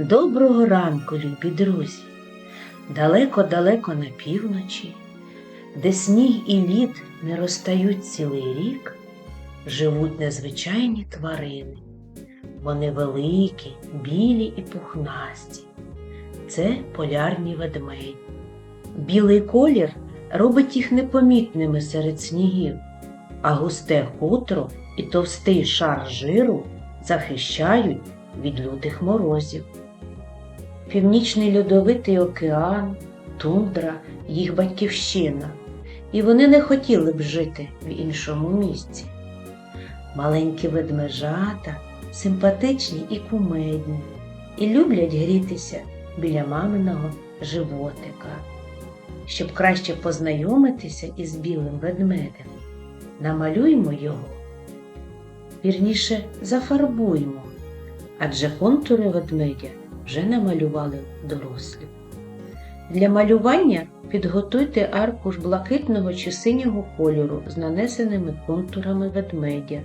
Доброго ранку, любі друзі! Далеко-далеко на півночі, де сніг і лід не розтають цілий рік, живуть незвичайні тварини. Вони великі, білі і пухнасті. Це полярні ведмеді. Білий колір робить їх непомітними серед снігів, а густе хутро і товстий шар жиру захищають від лютих морозів. Північний льодовитий океан, тундра, їх батьківщина, і вони не хотіли б жити в іншому місці. Маленькі ведмежата, симпатичні і кумедні, і люблять грітися біля маминого животика. Щоб краще познайомитися із білим ведмедем, намалюємо його, вірніше зафарбуємо, адже контури ведмедя вже намалювали дорослі. Для малювання підготуйте аркуш блакитного чи синього кольору з нанесеними контурами ведмедя,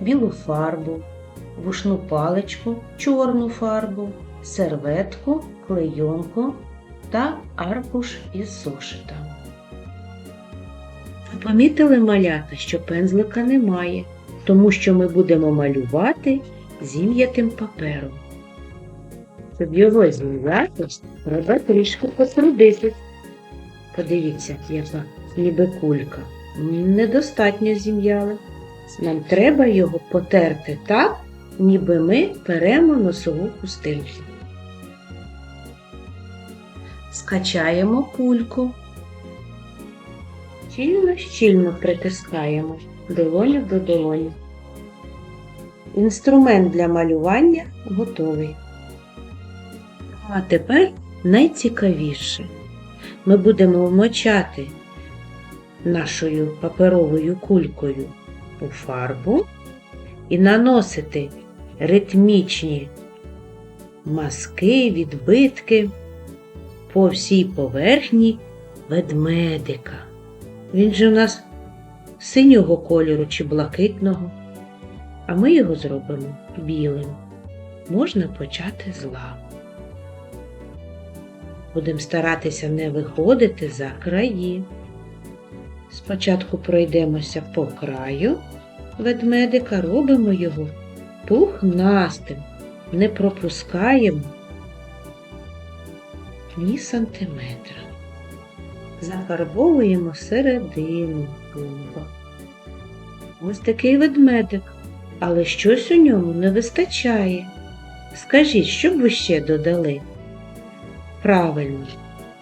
білу фарбу, вушну паличку, чорну фарбу, серветку, клейонку та аркуш із зошитами. Помітили малята, що пензлика немає, тому що ми будемо малювати зім'ятим папером. Його зім'яти, треба трішки потрудитись. Подивіться, яка ніби кулька. Недостатньо зім'яли. Нам треба його потерти так, ніби ми беремо носову хустинку. Скачаємо кульку. Щільно-щільно притискаємо долоню до долоні. Інструмент для малювання готовий. А тепер найцікавіше. Ми будемо вмочати нашою паперовою кулькою у фарбу і наносити ритмічні мазки, відбитки по всій поверхні ведмедика. Він же у нас синього кольору чи блакитного, а ми його зробимо білим. Можна почати з лав. Будемо старатися не виходити за краї. Спочатку пройдемося по краю ведмедика, робимо його пухнастим, не пропускаємо ні сантиметра. Зафарбовуємо середину клуба. Ось такий ведмедик, але щось у ньому не вистачає. Скажіть, що б ви ще додали? Правильно,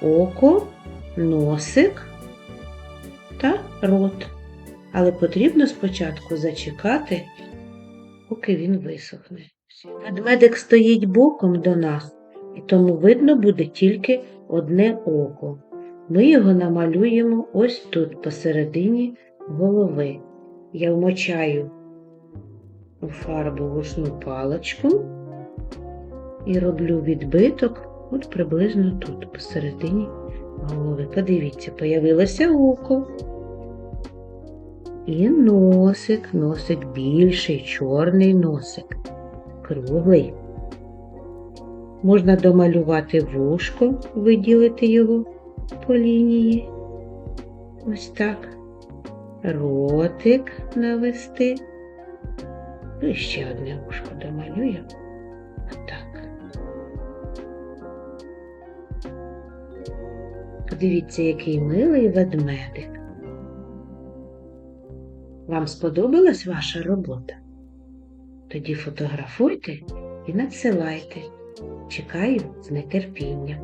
око, носик та рот. Але потрібно спочатку зачекати, поки він висохне. Ведмедик стоїть боком до нас, і тому видно буде тільки одне око. Ми його намалюємо ось тут, посередині голови. Я вмочаю у фарбу вушну паличку і роблю відбиток от приблизно тут, посередині голови. Подивіться, появилося око. І носик, носик більший, чорний носик, круглий. Можна домалювати вушко, виділити його по лінії. Ось так. Ротик навести. І ще одне вушко домалюємо. Отак. Подивіться, який милий ведмедик. Вам сподобалась ваша робота? Тоді фотографуйте і надсилайте. Чекаю з нетерпінням.